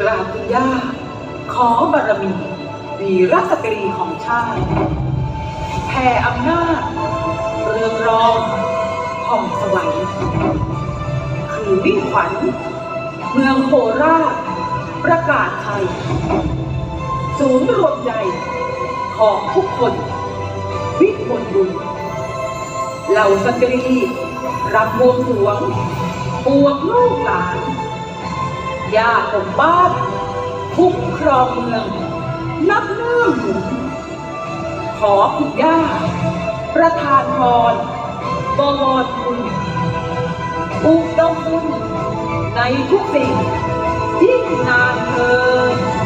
กราบคุณย่าขอบารมี วีรสตรีของชาติแผ่อำนาจ เรืองรองผ่องสวัยคือมิ่งขวัญ เมืองโคราช ประกาศไทย ศูนย์รวมใจของทุกคน วิมลบุญเหล่าสตรีรำบวงสวงปวงลูกหลาน ย่าปกบ้านคุ้มครองเมือง นับเนื่องขอคุณย่า ประทานพรบวรคุณอุดมคุณในทุกสิ่งยิ่งนานเธอ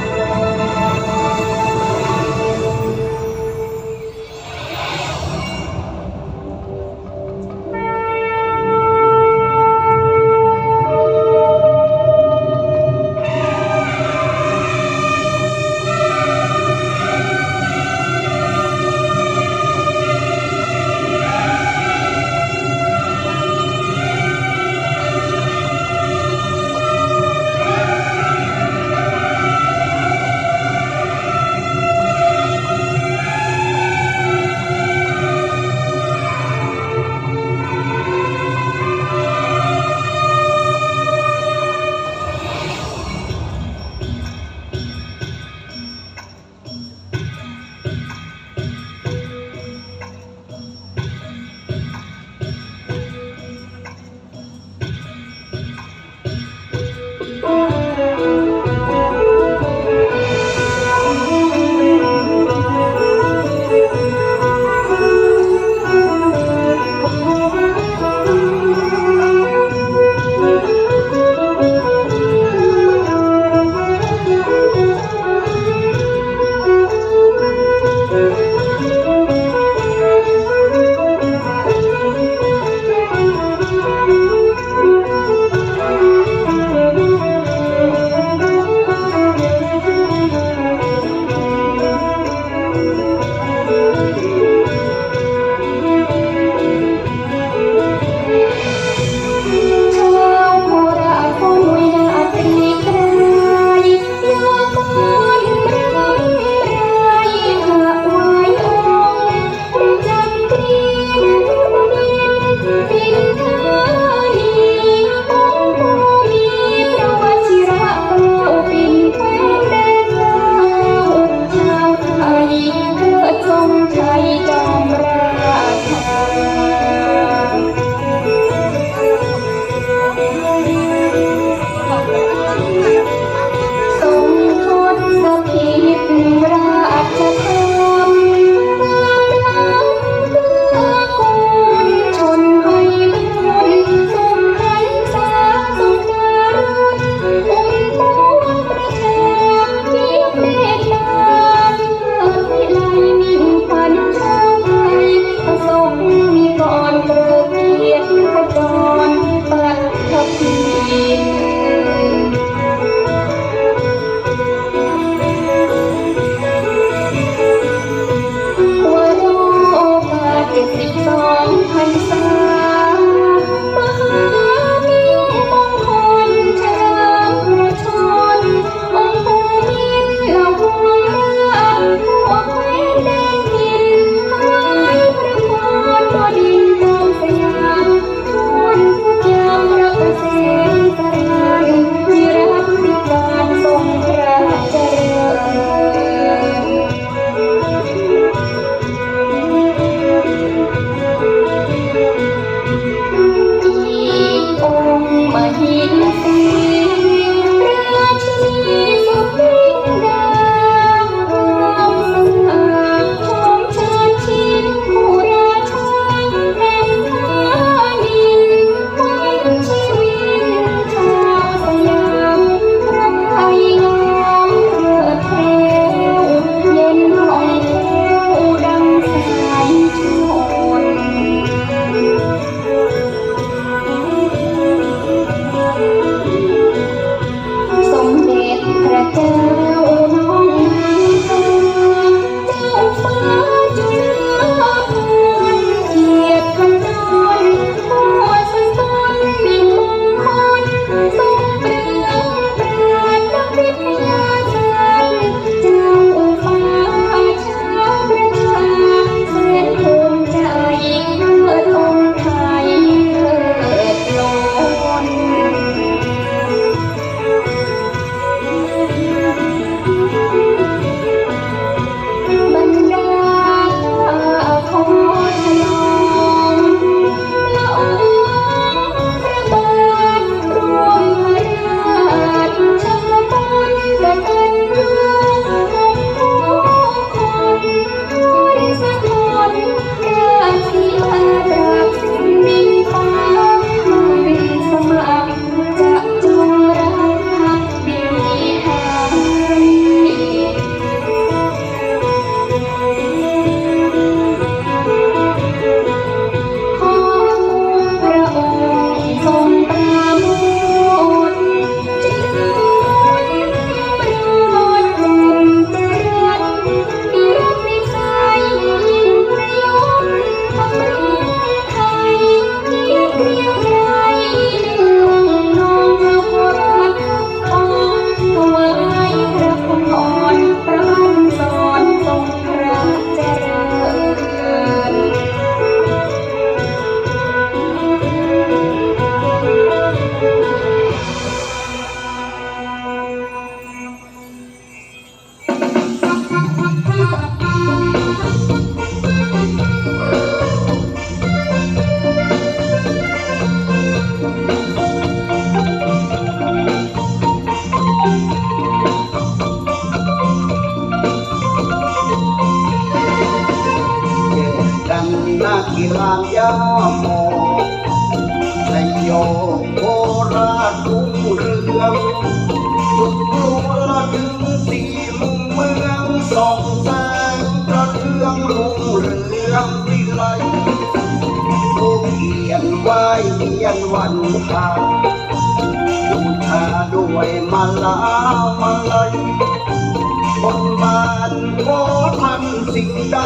สิ่งใด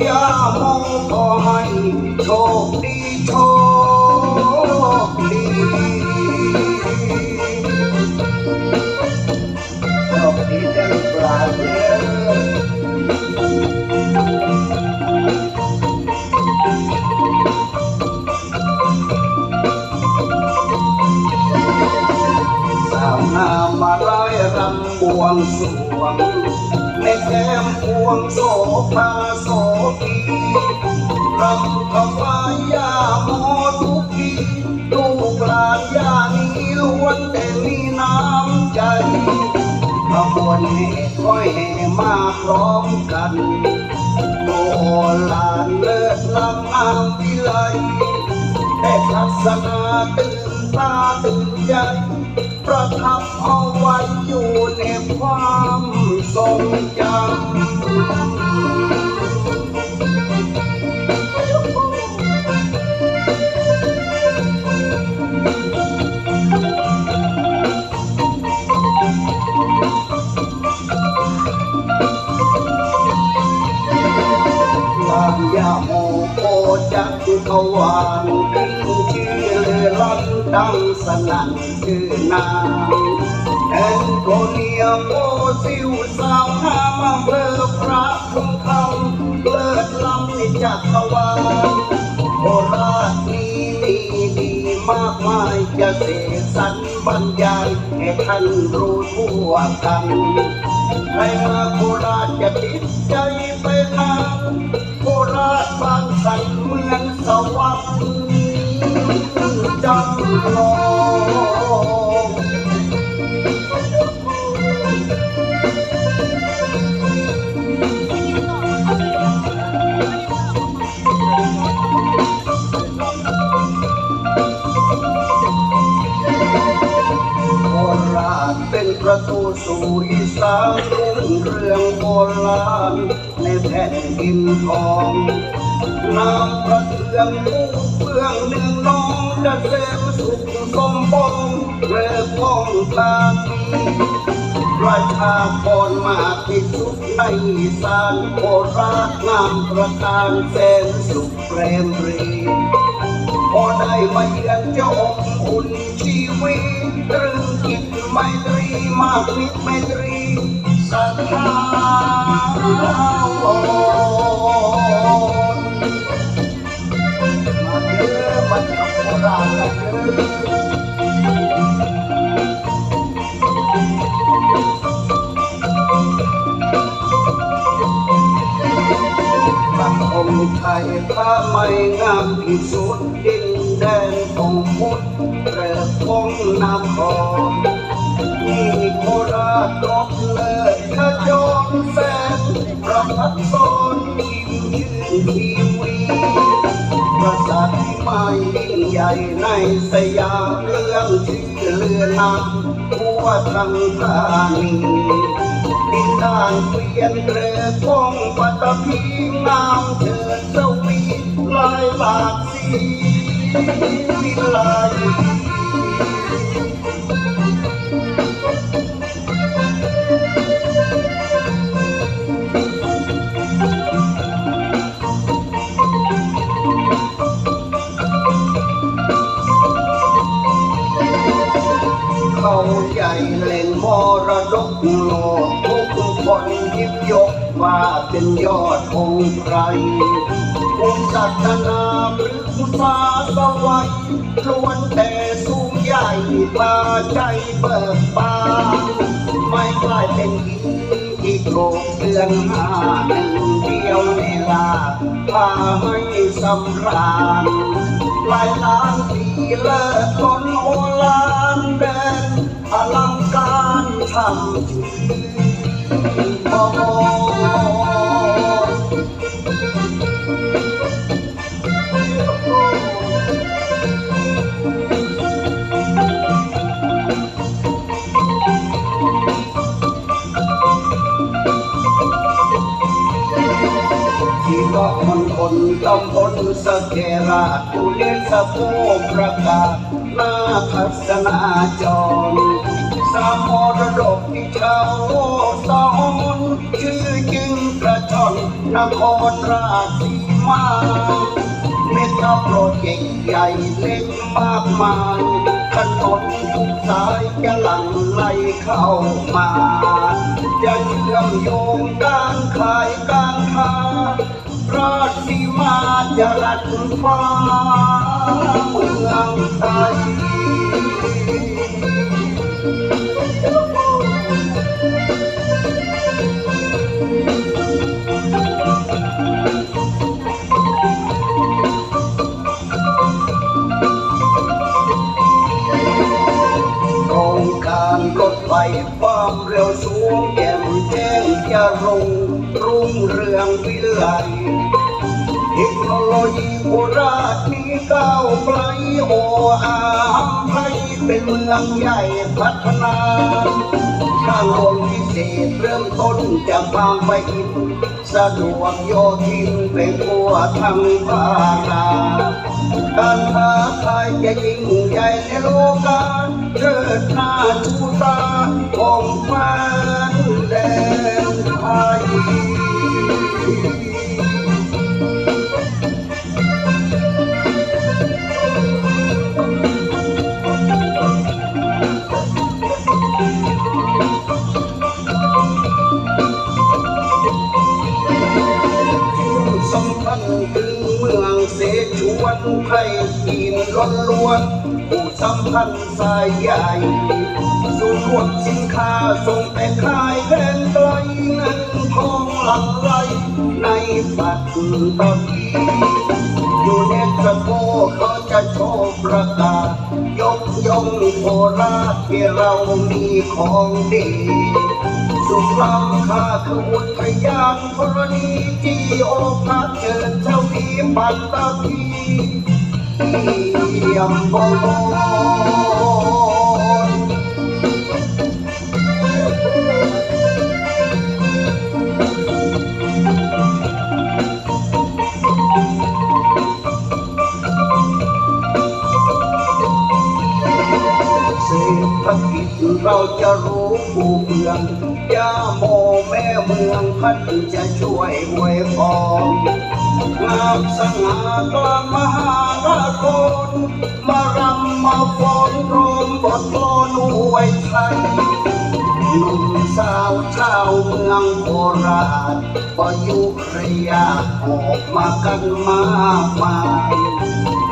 อย่ามองขอให้โชคดีโชคดีโชคดีจังปลาเด้อสวงามมาไขบวนแห่ค่อยแห่มาพร้อมกันโอ้ลานเลิศลำอางวิไลแต่ทัศนาตื่นตาตื่นใจประทับเอาไว้อยู่ในความทรงจำ กทวานขึ้นชื่อเลือลั่นดังสนั่นชื่อนางแอนโกเนียโมซิวสาวงามอำเภอพระทุ่งคำเลิศล้ำในจักรวาลโคราชนี้มีดีมากมายจะเสสรรบรรยายให้ท่านรู้ทั่วกันใครมาโคราชจะติดใจไปทางโคราช บางสันเมืองสวรรค์จำลองโคราชเป็นประตูสู่อีสานเรื่องโบราณในแผ่นดินทอง น้ำประเทืองผู้เพื่องหนึ่งน้องเกษมสุขสมบงเรือพ้องตาประชาพรมาที่สุดในสานโคราชงามประการแสนสุขเปรมรีพอได้มาเยือนเจ้าองค์อุ่นชีวิตตรึงจิตไมตรีมากมิตรไมตรีศรัทธาโอน บโบราณกันเด้องค์ไทยพระไม่งามที่สุดดินแดนของพุทธเริกของนครนี่โคราชรบเลิศขจรแสนประพัดสอนยิ้มยืนที ไม่ใหญ่ในสยามเรื่องชื่อเรือนำทั่วทั้งธานดินทางเปลี่ยนเรือคงปัตตภีงามเถิดสวีลายหลากสีวิไลาย รดกโลกทุกคนยิบยกว่าเป็นยอดองค์ไพรภูมิศาสนาพฤกษาสวัยล้วนแต่สูงใหญ่ตาใจเบิกบานไม่กลายเป็นหินที่โกรกเดือนหาหนึ่งเดียวเวลาพาให้สำราญหลายล้านปีเลิศล้นโอลานแดนอลังการำบ่ที่ต้องมันคนต้องนสเกราตุเลสะโพประกาศหน้าพัฒนาจอมามมรดกที่ชาวโลกสอนชื่อจึงกระชอนนครราชสีมาเมกะโปรเจกต์ใหญ่เล็กมากมายถนนทุกสายจะหลั่งไหลเข้ามาจะเชื่อมโยงการขายการค้าราชสีมาจะรัดฟ้าเมืองไทย เป็นเมืองใหญ่พัฒนาทางลงพิเศษเริ่มต้นจะบางไปอินสะดวกโยธินไปทั่วทั้งภาราการค้าขายจะยิ่งใหญ่ในโลกาเชิดหน้าชูตาของแฟนแดนไทย วนไทยจีนล้นล้วนผู้สำคัญสายใหญ่ส่วนรวมสินค้าส่งไปขายแดนไกลเงินทองหลังไหลในปัตตานีอยู่ในสะโพเขาจะโชว์ประกาศยกย่องโคราชที่เรามีของดีสุรำค่าคืออุทยานธรณีที่โอภาสเชิญเจ้าพีปัตตาพี เยี่ยมบ เศรษฐกิจเราจะรู้ผู้เมืองย่าโมแม่เมืองพันจะช่วยอวยพรงามสง่ากลางมหานครมารำมาฟ้อนรวมบทโลนอวยไทยหนุ่มสาวชาวเมืองโคราชปยุกต์รยะออกมากันมากมาย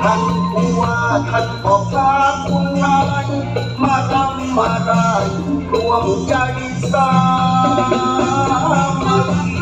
ท่านผู้ว่าท่านพ่อค้าคุณนายมาทำ มาได้รวมใจสามัคคี